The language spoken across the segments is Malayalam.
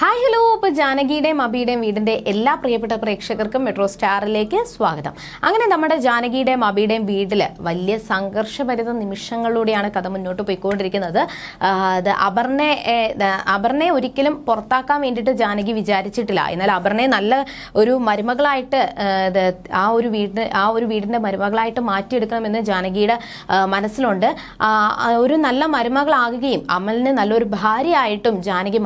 ഹായ് ഹലോ ഇപ്പോൾ ജാനകിയുടെയും അബിയുടെയും വീടിന്റെ എല്ലാ പ്രിയപ്പെട്ട പ്രേക്ഷകർക്കും മെട്രോ സ്റ്റാറിലേക്ക് സ്വാഗതം. അങ്ങനെ നമ്മുടെ ജാനകിയുടെയും അബിയുടെയും വീട്ടിൽ വലിയ സംഘർഷഭരിത നിമിഷങ്ങളിലൂടെയാണ് കഥ മുന്നോട്ട് പോയിക്കൊണ്ടിരിക്കുന്നത്. അത് അപർണയെ ഏ, അപർണയെ ഒരിക്കലും പുറത്താക്കാൻ വേണ്ടിയിട്ട് ജാനകി വിചാരിച്ചിട്ടില്ല. എന്നാൽ അപർണയെ നല്ല ഒരു മരുമകളായിട്ട് ആ, ഒരു വീടിന് ആ ഒരു വീടിന്റെ മരുമകളായിട്ട് മാറ്റിയെടുക്കണമെന്ന് ജാനകിയുടെ മനസ്സിലുണ്ട്. ഒരു നല്ല മരുമകളാകുകയും അമലിന് നല്ലൊരു ഭാര്യയായിട്ടും ജാനകി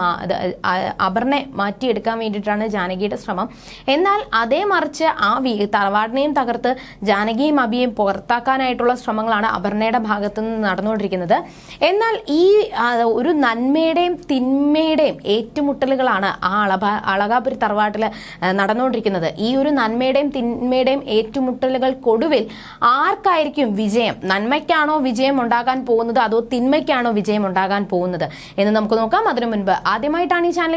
ആ, മാറ്റിയെടുക്കാൻ വേണ്ടിയിട്ടാണ് ജാനകിയുടെ ശ്രമം. എന്നാൽ അതേ മറിച്ച് ആ വി തറവാടിനെയും തകർത്ത് ജാനകിയും അബിയും പുറത്താക്കാനായിട്ടുള്ള ശ്രമങ്ങളാണ് അപർണയുടെ ഭാഗത്തു നിന്ന് നടന്നുകൊണ്ടിരിക്കുന്നത്. എന്നാൽ ഈ ഒരു നന്മയുടെയും തിന്മയുടെയും ഏറ്റുമുട്ടലുകളാണ് ആ അളഭ അളകാപുരി തറവാട്ടിൽ നടന്നുകൊണ്ടിരിക്കുന്നത്. ഈ ഒരു നന്മയുടെയും തിന്മയുടെയും ഏറ്റുമുട്ടലുകൾക്കൊടുവിൽ ആർക്കായിരിക്കും വിജയം? നന്മയ്ക്കാണോ വിജയം ഉണ്ടാകാൻ പോകുന്നത്? അതോ തിന്മയ്ക്കാണോ വിജയം ഉണ്ടാകാൻ പോകുന്നത്? എന്ന് നമുക്ക് നോക്കാം. അതിനു മുൻപ് ആദ്യമായിട്ടാണ് ഈ ചാനൽ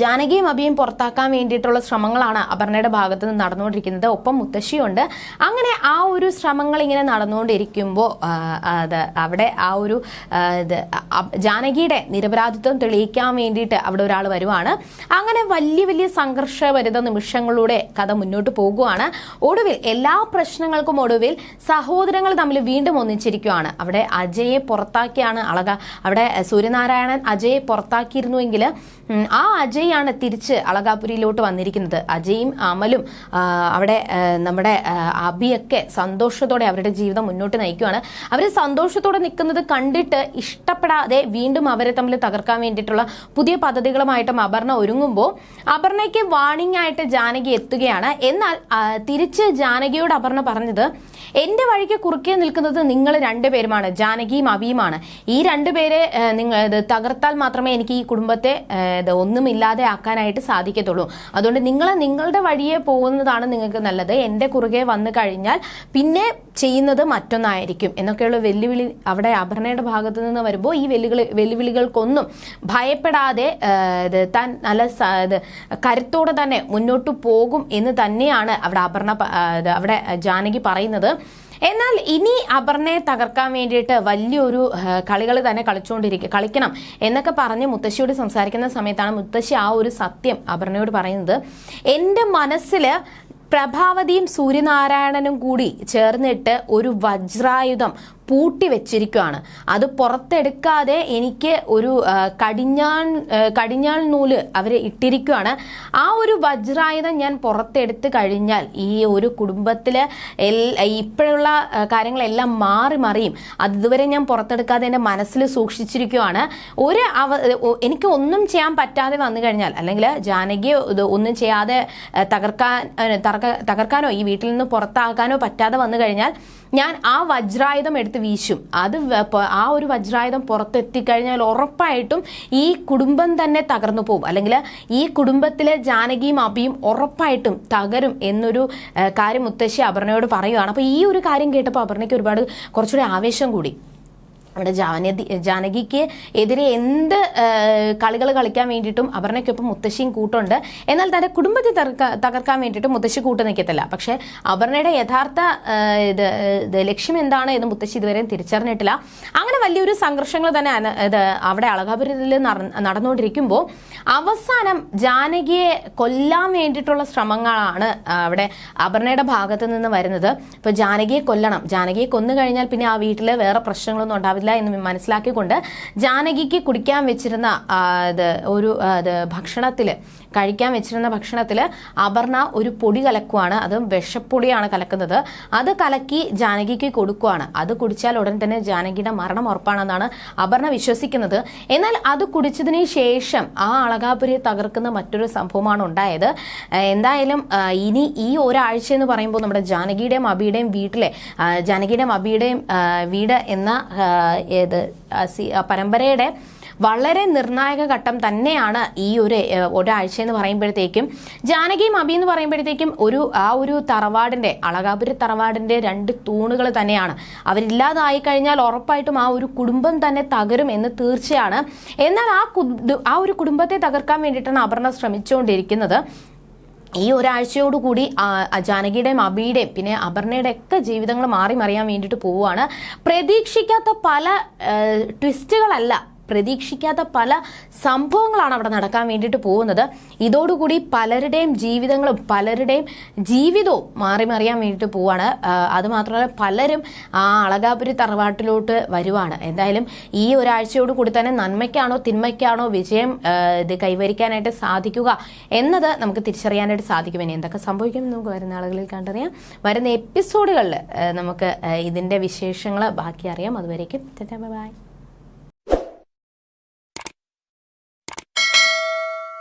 ജാനകിയും അബിയും പുറത്താക്കാൻ വേണ്ടിയിട്ടുള്ള ശ്രമങ്ങളാണ് അപർണയുടെ ഭാഗത്ത് നിന്ന് നടന്നുകൊണ്ടിരിക്കുന്നത്. ഒപ്പം മുത്തശ്ശിയുണ്ട്. അങ്ങനെ ആ ഒരു ശ്രമങ്ങൾ ഇങ്ങനെ നടന്നുകൊണ്ടിരിക്കുമ്പോൾ അത് അവിടെ ആ ഒരു ഇത് ജാനകിയുടെ നിരപരാധിത്വം തെളിയിക്കാൻ വേണ്ടിയിട്ട് അവിടെ ഒരാൾ വരുവാണ്. അങ്ങനെ വലിയ വലിയ സംഘർഷഭരിത നിമിഷങ്ങളിലൂടെ കഥ മുന്നോട്ട് പോകുകയാണ് ഒടുവിൽ എല്ലാ പ്രശ്നങ്ങൾക്കും ഒടുവിൽ സഹോദരങ്ങൾ തമ്മിൽ വീണ്ടും ഒന്നിച്ചിരിക്കുവാണ്. അവിടെ അജയെ പുറത്താക്കിയാണ് അളക. അവിടെ സൂര്യനാരായണൻ അജയെ പുറത്താക്കിയിരുന്നുവെങ്കിൽ ആ അജയാണ് തിരിച്ച് അളകാപുരിയിലോട്ട് വന്നിരിക്കുന്നത്. അജയും അമലും അവിടെ നമ്മുടെ അബിയൊക്കെ സന്തോഷത്തോടെ അവരുടെ ജീവിതം മുന്നോട്ട് നയിക്കുകയാണ് അവർ സന്തോഷത്തോടെ നിൽക്കുന്നത് കണ്ടിട്ട് ഇഷ്ടപ്പെടാതെ വീണ്ടും അവരെ തമ്മിൽ തകർക്കാൻ വേണ്ടിയിട്ടുള്ള പുതിയ പദ്ധതികളുമായിട്ടും അപർണ ഒരുങ്ങുമ്പോൾ അപർണയ്ക്ക് വാണിംഗ് ആയിട്ട് ജാനകി എത്തുകയാണ്. എന്നാൽ തിരിച്ച് ജാനകിയോട് അപർണ പറഞ്ഞത് എന്റെ വഴിക്ക് കുറുക്കെ നിൽക്കുന്നത് നിങ്ങൾ രണ്ടുപേരുമാണ് ജാനകിയും അബിയുമാണ്. ഈ രണ്ടുപേരെ നിങ്ങൾ തകർത്താൽ മാത്രമേ എനിക്ക് ഈ കുടുംബത്തെ ഒന്നുമില്ലാതെ ആക്കാനായിട്ട് സാധിക്കത്തുള്ളൂ. അതുകൊണ്ട് നിങ്ങൾ നിങ്ങളുടെ വഴിയെ പോകുന്നതാണ് നിങ്ങൾക്ക് നല്ലത്. എന്റെ കുറുകെ വന്നു കഴിഞ്ഞാൽ പിന്നെ ചെയ്യുന്നത് മറ്റൊന്നായിരിക്കും. എന്നൊക്കെയുള്ള വെല്ലുവിളി അവിടെ അപർണയുടെ ഭാഗത്ത് നിന്ന് വരുമ്പോൾ ഈ വെല്ലുവിളി വെല്ലുവിളികൾക്കൊന്നും ഭയപ്പെടാതെ താൻ നല്ല കരുത്തോടെ തന്നെ മുന്നോട്ട് പോകും എന്ന് തന്നെയാണ് അവിടെ അപർണ അവിടെ ജാനകി പറയുന്നത്. എന്നാൽ ഇനി അപർണയെ തകർക്കാൻ വേണ്ടിയിട്ട് വലിയൊരു കളികൾ തന്നെ കളിച്ചുകൊണ്ടിരിക്കുക കളിക്കണം എന്നൊക്കെ പറഞ്ഞ് മുത്തശ്ശിയോട് സംസാരിക്കുന്ന സമയത്താണ് മുത്തശ്ശി ആ ഒരു സത്യം അപർണയോട് പറയുന്നത്. എന്റെ മനസ്സിൽ പ്രഭാവതിയും സൂര്യനാരായണനും കൂടി ചേർന്നിട്ട് ഒരു വജ്രായുധം പൂട്ടി വെച്ചിരിക്കുകയാണ് അത് പുറത്തെടുക്കാതെ എനിക്ക് ഒരു കടിഞ്ഞാൺ കടിഞ്ഞാൾ നൂൽ അവർ ഇട്ടിരിക്കുകയാണ് ആ ഒരു വജ്രായുധം ഞാൻ പുറത്തെടുത്ത് കഴിഞ്ഞാൽ ഈ ഒരു കുടുംബത്തിലെ ഇപ്പോഴുള്ള കാര്യങ്ങളെല്ലാം മാറി മറിയും. അത് ഇതുവരെ ഞാൻ പുറത്തെടുക്കാതെ എന്റെ മനസ്സിൽ സൂക്ഷിച്ചിരിക്കുകയാണ് ഒരു അവ എനിക്ക് ഒന്നും ചെയ്യാൻ പറ്റാതെ വന്നു കഴിഞ്ഞാൽ അല്ലെങ്കിൽ ജാനകിയെ ഒന്നും ചെയ്യാതെ തകർക്കാൻ തകർക്കാനോ ഈ വീട്ടിൽ നിന്ന് പുറത്താക്കാനോ പറ്റാതെ വന്നു കഴിഞ്ഞാൽ ഞാൻ ആ വജ്രായുധം എടുത്ത് വീശും. അത് ആ ഒരു വജ്രായുധം പുറത്തെത്തിക്കഴിഞ്ഞാൽ ഉറപ്പായിട്ടും ഈ കുടുംബം തന്നെ തകർന്നു പോകും. അല്ലെങ്കിൽ ഈ കുടുംബത്തിലെ ജാനകിയും അബിയും ഉറപ്പായിട്ടും തകരും എന്നൊരു കാര്യം മുത്തശ്ശി അപർണയോട് പറയുകയാണ് അപ്പോൾ ഈ ഒരു കാര്യം കേട്ടപ്പോൾ അപർണയ്ക്ക് ഒരുപാട് കുറച്ചുകൂടി ആവേശം കൂടി. അവിടെ ജാനതി ജാനകിക്ക് എതിരെ എന്ത് കളികൾ കളിക്കാൻ വേണ്ടിയിട്ടും അപർണയ്ക്കൊപ്പം മുത്തശ്ശിയും കൂട്ടുണ്ട്. എന്നാൽ തന്റെ കുടുംബത്തെ തകർക്കാൻ വേണ്ടിയിട്ട് മുത്തശ്ശി കൂട്ടു നിൽക്കത്തില്ല. പക്ഷെ അപർണയുടെ യഥാർത്ഥ ഇത് ഇത് ലക്ഷ്യം എന്താണ് എന്ന് മുത്തശ്ശി ഇതുവരെ തിരിച്ചറിഞ്ഞിട്ടില്ല. അങ്ങനെ വലിയൊരു സംഘർഷങ്ങൾ തന്നെ ഇത് അവിടെ അളകാപുരത്തിൽ നടന്നുകൊണ്ടിരിക്കുമ്പോൾ അവസാനം ജാനകിയെ കൊല്ലാൻ വേണ്ടിയിട്ടുള്ള ശ്രമങ്ങളാണ് അവിടെ അപർണയുടെ ഭാഗത്ത് നിന്ന് വരുന്നത്. ഇപ്പോൾ ജാനകിയെ കൊല്ലണം. ജാനകിയെ കൊന്നു കഴിഞ്ഞാൽ പിന്നെ ആ വീട്ടിൽ വേറെ പ്രശ്നങ്ങളൊന്നും ഉണ്ടാവില്ല. എന്ന് മനസ്സിലാക്കിക്കൊണ്ട് ജാനകിക്ക് കുടിക്കാൻ വെച്ചിരുന്ന ഒരു ഭക്ഷണത്തിൽ കഴിക്കാൻ വെച്ചിരുന്ന ഭക്ഷണത്തിൽ അപർണ ഒരു പൊടി കലക്കുവാണ്. അത് വിഷപ്പൊടിയാണ് കലക്കുന്നത്. അത് കലക്കി ജാനകിക്ക് കൊടുക്കുവാണ്. അത് കുടിച്ചാൽ ഉടൻ തന്നെ ജാനകിയുടെ മരണം ഉറപ്പാണെന്നാണ് അപർണ വിശ്വസിക്കുന്നത്. എന്നാൽ അത് കുടിച്ചതിന് ശേഷം ആ അളകാപുരിയെ തകർക്കുന്ന മറ്റൊരു സംഭവമാണ് ഉണ്ടായത്. എന്തായാലും ഇനി ഈ ഒരാഴ്ച എന്ന് പറയുമ്പോൾ നമ്മുടെ ജാനകിയുടെയും അബിയുടെയും വീട്ടിലെ ജാനകിയുടെയും അബിയുടെയും വീട് എന്ന ഏത് പരമ്പരയുടെ വളരെ നിർണായക ഘട്ടം തന്നെയാണ് ഈ ഒരു ഒരാഴ്ച എന്ന് പറയുമ്പോഴത്തേക്കും. ജാനകിയും അബി എന്ന് പറയുമ്പോഴത്തേക്കും ഒരു ആ ഒരു തറവാടിന്റെ അളകാപുരി തറവാടിന്റെ രണ്ട് തൂണുകൾ തന്നെയാണ്. അവരില്ലാതായി കഴിഞ്ഞാൽ ഉറപ്പായിട്ടും ആ ഒരു കുടുംബം തന്നെ തകരും എന്ന് തീർച്ചയാണ്. എന്നാൽ ആ ആ ഒരു കുടുംബത്തെ തകർക്കാൻ വേണ്ടിയിട്ടാണ് അപർണ ശ്രമിച്ചുകൊണ്ടിരിക്കുന്നത്. ഈ ഒരാഴ്ചയോടുകൂടി ജാനകിയുടെയും അബിയുടെയും പിന്നെ അപർണയുടെ ഒക്കെ ജീവിതങ്ങൾ മാറി മറിയാൻ വേണ്ടിയിട്ട് പോവുകയാണ്. പ്രതീക്ഷിക്കാത്ത പല ട്വിസ്റ്റുകളല്ല പ്രതീക്ഷിക്കാത്ത പല സംഭവങ്ങളാണ് അവിടെ നടക്കാൻ വേണ്ടിയിട്ട് പോകുന്നത്. ഇതോടുകൂടി പലരുടെയും ജീവിതങ്ങളും പലരുടെയും ജീവിതവും മാറി മറിയാൻ വേണ്ടിയിട്ട് പോവാണ്. അതുമാത്രമല്ല പലരും ആ അളകാപുരി തറവാട്ടിലോട്ട് വരുവാണ്. എന്തായാലും ഈ ഒരാഴ്ചയോട് കൂടി തന്നെ നന്മയ്ക്കാണോ തിന്മയ്ക്കാണോ വിജയം ഇത് കൈവരിക്കാനായിട്ട് സാധിക്കുക എന്നത് നമുക്ക് തിരിച്ചറിയാനായിട്ട് സാധിക്കും. ഇനി എന്തൊക്കെ സംഭവിക്കും നമുക്ക് വരുന്ന ആളുകളിൽ കണ്ടറിയാം. വരുന്ന എപ്പിസോഡുകളിൽ നമുക്ക് ഇതിന്റെ വിശേഷങ്ങൾ ബാക്കി അറിയാം. അതുവരേക്കും ബൈ.